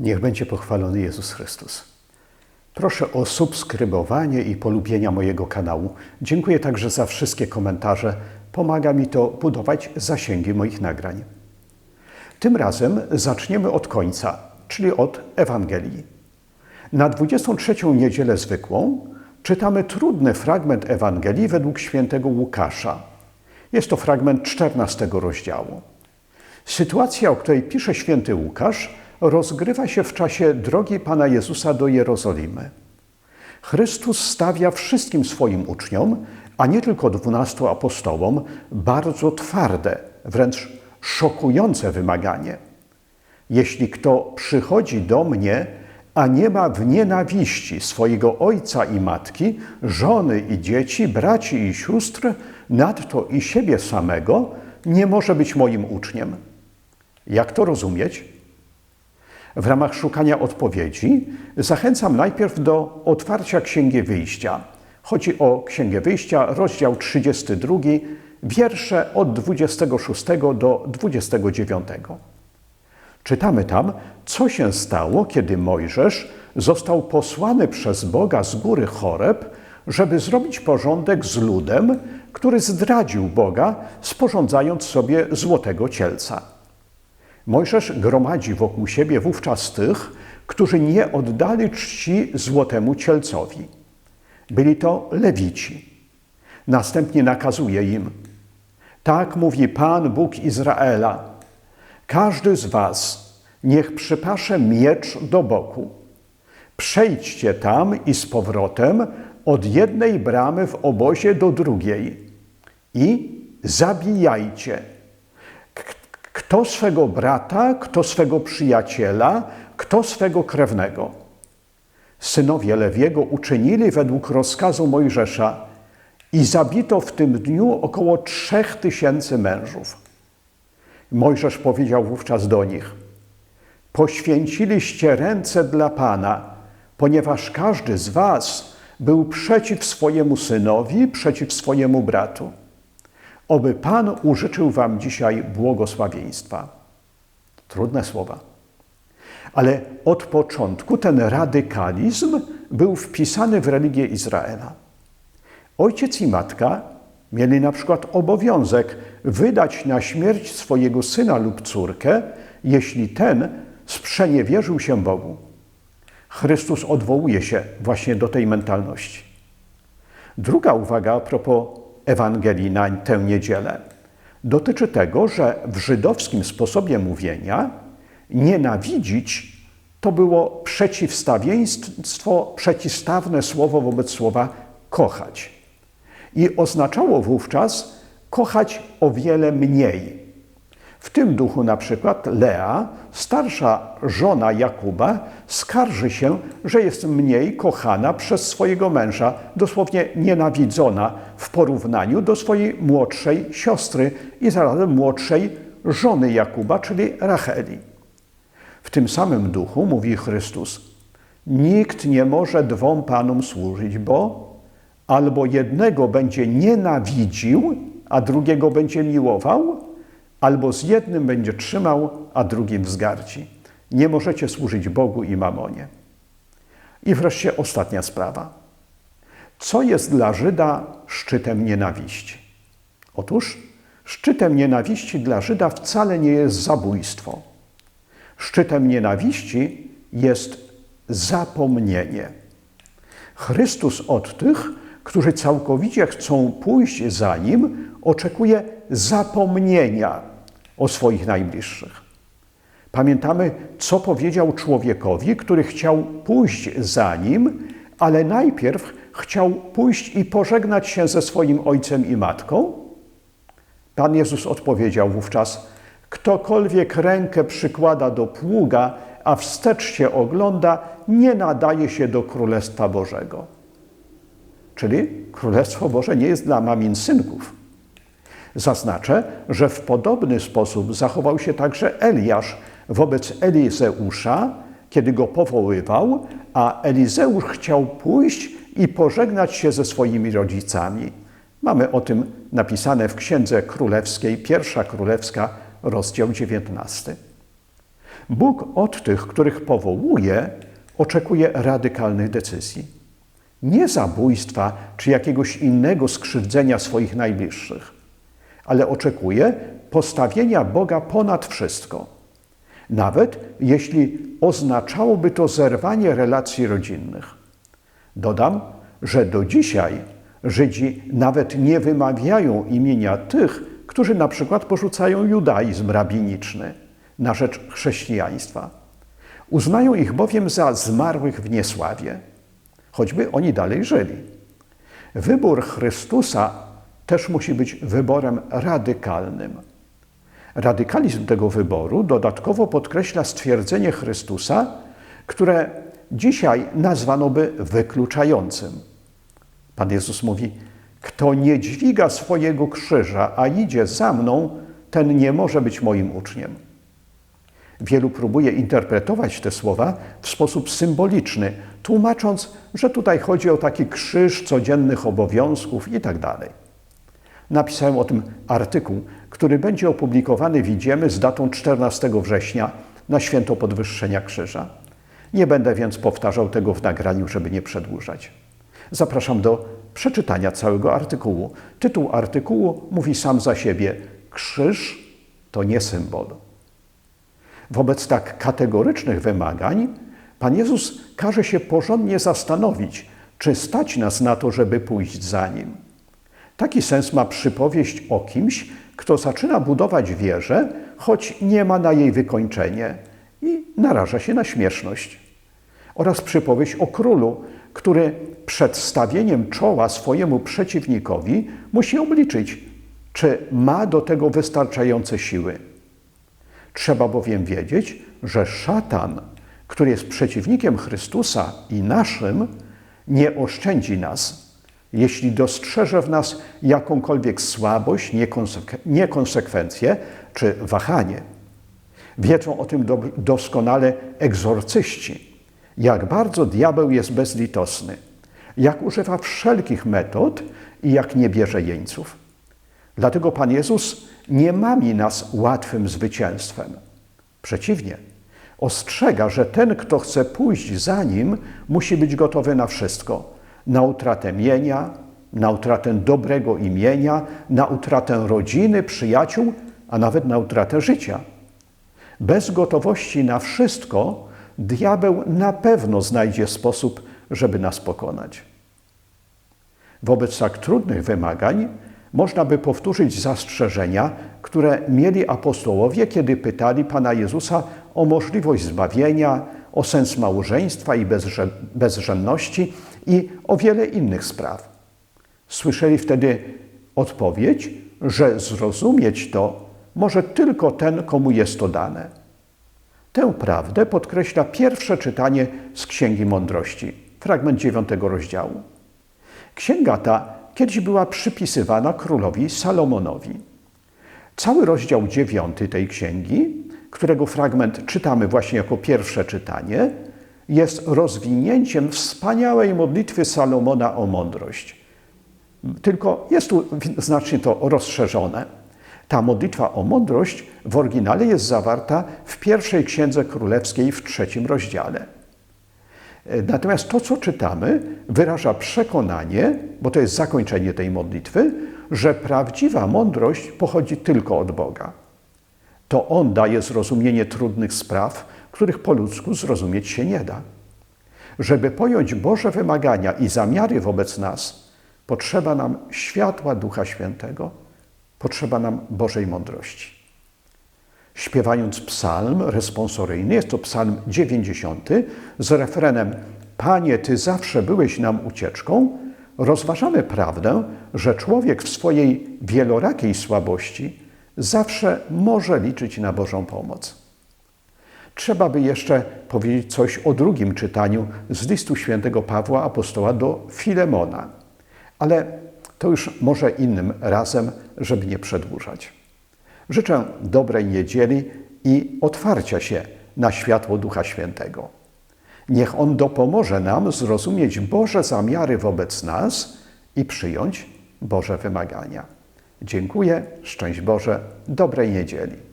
Niech będzie pochwalony Jezus Chrystus. Proszę o subskrybowanie i polubienia mojego kanału. Dziękuję także za wszystkie komentarze. Pomaga mi to budować zasięgi moich nagrań. Tym razem zaczniemy od końca, czyli od Ewangelii. Na 23 niedzielę zwykłą czytamy trudny fragment Ewangelii według świętego Łukasza. Jest to fragment 14 rozdziału. Sytuacja, o której pisze święty Łukasz, rozgrywa się w czasie drogi Pana Jezusa do Jerozolimy. Chrystus stawia wszystkim swoim uczniom, a nie tylko dwunastu apostołom, bardzo twarde, wręcz szokujące wymaganie. Jeśli kto przychodzi do mnie, a nie ma w nienawiści swojego ojca i matki, żony i dzieci, braci i sióstr, nadto i siebie samego, nie może być moim uczniem. Jak to rozumieć? W ramach szukania odpowiedzi zachęcam najpierw do otwarcia Księgi Wyjścia. Chodzi o Księgę Wyjścia, rozdział 32, wiersze od 26 do 29. Czytamy tam, co się stało, kiedy Mojżesz został posłany przez Boga z góry Choreb, żeby zrobić porządek z ludem, który zdradził Boga, sporządzając sobie złotego cielca. Mojżesz gromadzi wokół siebie wówczas tych, którzy nie oddali czci złotemu cielcowi. Byli to lewici. Następnie nakazuje im: Tak mówi Pan Bóg Izraela: Każdy z was niech przypasze miecz do boku. Przejdźcie tam i z powrotem od jednej bramy w obozie do drugiej i zabijajcie kto swego brata, kto swego przyjaciela, kto swego krewnego. Synowie Lewiego uczynili według rozkazu Mojżesza i zabito w tym dniu około trzech tysięcy mężów. Mojżesz powiedział wówczas do nich: Poświęciliście ręce dla Pana, ponieważ każdy z Was był przeciw swojemu synowi, przeciw swojemu bratu. Oby Pan użyczył Wam dzisiaj błogosławieństwa. Trudne słowa. Ale od początku ten radykalizm był wpisany w religię Izraela. Ojciec i matka mieli na przykład obowiązek wydać na śmierć swojego syna lub córkę, jeśli ten sprzeniewierzył się Bogu. Chrystus odwołuje się właśnie do tej mentalności. Druga uwaga a propos Ewangelii na tę niedzielę dotyczy tego, że w żydowskim sposobie mówienia nienawidzić to było przeciwstawieństwo, przeciwstawne słowo wobec słowa kochać. I oznaczało wówczas kochać o wiele mniej. W tym duchu na przykład Lea, starsza żona Jakuba, skarży się, że jest mniej kochana przez swojego męża, dosłownie nienawidzona w porównaniu do swojej młodszej siostry i zarazem młodszej żony Jakuba, czyli Racheli. W tym samym duchu mówi Chrystus: Nikt nie może dwom panom służyć, bo albo jednego będzie nienawidził, a drugiego będzie miłował, albo z jednym będzie trzymał, a drugim wzgardzi. Nie możecie służyć Bogu i mamonie. I wreszcie ostatnia sprawa. Co jest dla Żyda szczytem nienawiści? Otóż szczytem nienawiści dla Żyda wcale nie jest zabójstwo. Szczytem nienawiści jest zapomnienie. Chrystus od tych, którzy całkowicie chcą pójść za Nim, oczekuje zapomnienia o swoich najbliższych. Pamiętamy, co powiedział człowiekowi, który chciał pójść za nim, ale najpierw chciał pójść i pożegnać się ze swoim ojcem i matką? Pan Jezus odpowiedział wówczas: Ktokolwiek rękę przykłada do pługa, a wstecz się ogląda, nie nadaje się do Królestwa Bożego. Czyli Królestwo Boże nie jest dla mamin synków. Zaznaczę, że w podobny sposób zachował się także Eliasz wobec Elizeusza, kiedy go powoływał, a Elizeusz chciał pójść i pożegnać się ze swoimi rodzicami. Mamy o tym napisane w Księdze Królewskiej, pierwsza Królewska, rozdział 19. Bóg od tych, których powołuje, oczekuje radykalnych decyzji. Nie zabójstwa czy jakiegoś innego skrzywdzenia swoich najbliższych, ale oczekuje postawienia Boga ponad wszystko. Nawet jeśli oznaczałoby to zerwanie relacji rodzinnych. Dodam, że do dzisiaj Żydzi nawet nie wymawiają imienia tych, którzy na przykład porzucają judaizm rabiniczny na rzecz chrześcijaństwa. Uznają ich bowiem za zmarłych w niesławie, choćby oni dalej żyli. Wybór Chrystusa też musi być wyborem radykalnym. Radykalizm tego wyboru dodatkowo podkreśla stwierdzenie Chrystusa, które dzisiaj nazwano by wykluczającym. Pan Jezus mówi: Kto nie dźwiga swojego krzyża, a idzie za mną, ten nie może być moim uczniem. Wielu próbuje interpretować te słowa w sposób symboliczny, tłumacząc, że tutaj chodzi o taki krzyż codziennych obowiązków itd. Tak Napisałem o tym artykuł, który będzie opublikowany w Idziemy z datą 14 września na święto podwyższenia krzyża. Nie będę więc powtarzał tego w nagraniu, żeby nie przedłużać. Zapraszam do przeczytania całego artykułu. Tytuł artykułu mówi sam za siebie: Krzyż to nie symbol. Wobec tak kategorycznych wymagań Pan Jezus każe się porządnie zastanowić, czy stać nas na to, żeby pójść za Nim. Taki sens ma przypowieść o kimś, kto zaczyna budować wieżę, choć nie ma na jej wykończenie i naraża się na śmieszność. Oraz przypowieść o królu, który przed stawieniem czoła swojemu przeciwnikowi musi obliczyć, czy ma do tego wystarczające siły. Trzeba bowiem wiedzieć, że szatan, który jest przeciwnikiem Chrystusa i naszym, nie oszczędzi nas, jeśli dostrzeże w nas jakąkolwiek słabość, niekonsekwencję czy wahanie. Wiedzą o tym doskonale egzorcyści, jak bardzo diabeł jest bezlitosny, jak używa wszelkich metod i jak nie bierze jeńców. Dlatego Pan Jezus nie mami nas łatwym zwycięstwem. Przeciwnie, ostrzega, że ten, kto chce pójść za nim, musi być gotowy na wszystko: na utratę mienia, na utratę dobrego imienia, na utratę rodziny, przyjaciół, a nawet na utratę życia. Bez gotowości na wszystko, diabeł na pewno znajdzie sposób, żeby nas pokonać. Wobec tak trudnych wymagań można by powtórzyć zastrzeżenia, które mieli apostołowie, kiedy pytali Pana Jezusa o możliwość zbawienia, o sens małżeństwa i bezrzędności i o wiele innych spraw. Słyszeli wtedy odpowiedź, że zrozumieć to może tylko ten, komu jest to dane. Tę prawdę podkreśla pierwsze czytanie z Księgi Mądrości, fragment dziewiątego rozdziału. Księga ta kiedyś była przypisywana królowi Salomonowi. Cały rozdział dziewiąty tej księgi, którego fragment czytamy właśnie jako pierwsze czytanie, jest rozwinięciem wspaniałej modlitwy Salomona o mądrość. Tylko jest tu znacznie to rozszerzone. Ta modlitwa o mądrość w oryginale jest zawarta w pierwszej księdze królewskiej w trzecim rozdziale. Natomiast to, co czytamy, wyraża przekonanie, bo to jest zakończenie tej modlitwy, że prawdziwa mądrość pochodzi tylko od Boga. To On daje zrozumienie trudnych spraw, których po ludzku zrozumieć się nie da. Żeby pojąć Boże wymagania i zamiary wobec nas, potrzeba nam światła Ducha Świętego, potrzeba nam Bożej mądrości śpiewając psalm responsoryjny, jest to psalm 90, z refrenem Panie, Ty zawsze byłeś nam ucieczką, rozważamy prawdę, że człowiek w swojej wielorakiej słabości zawsze może liczyć na Bożą pomoc. Trzeba by jeszcze powiedzieć coś o drugim czytaniu z listu świętego Pawła apostoła do Filemona, ale to już może innym razem, żeby nie przedłużać. Życzę dobrej niedzieli i otwarcia się na światło Ducha Świętego. Niech On dopomoże nam zrozumieć Boże zamiary wobec nas i przyjąć Boże wymagania. Dziękuję, szczęść Boże, dobrej niedzieli.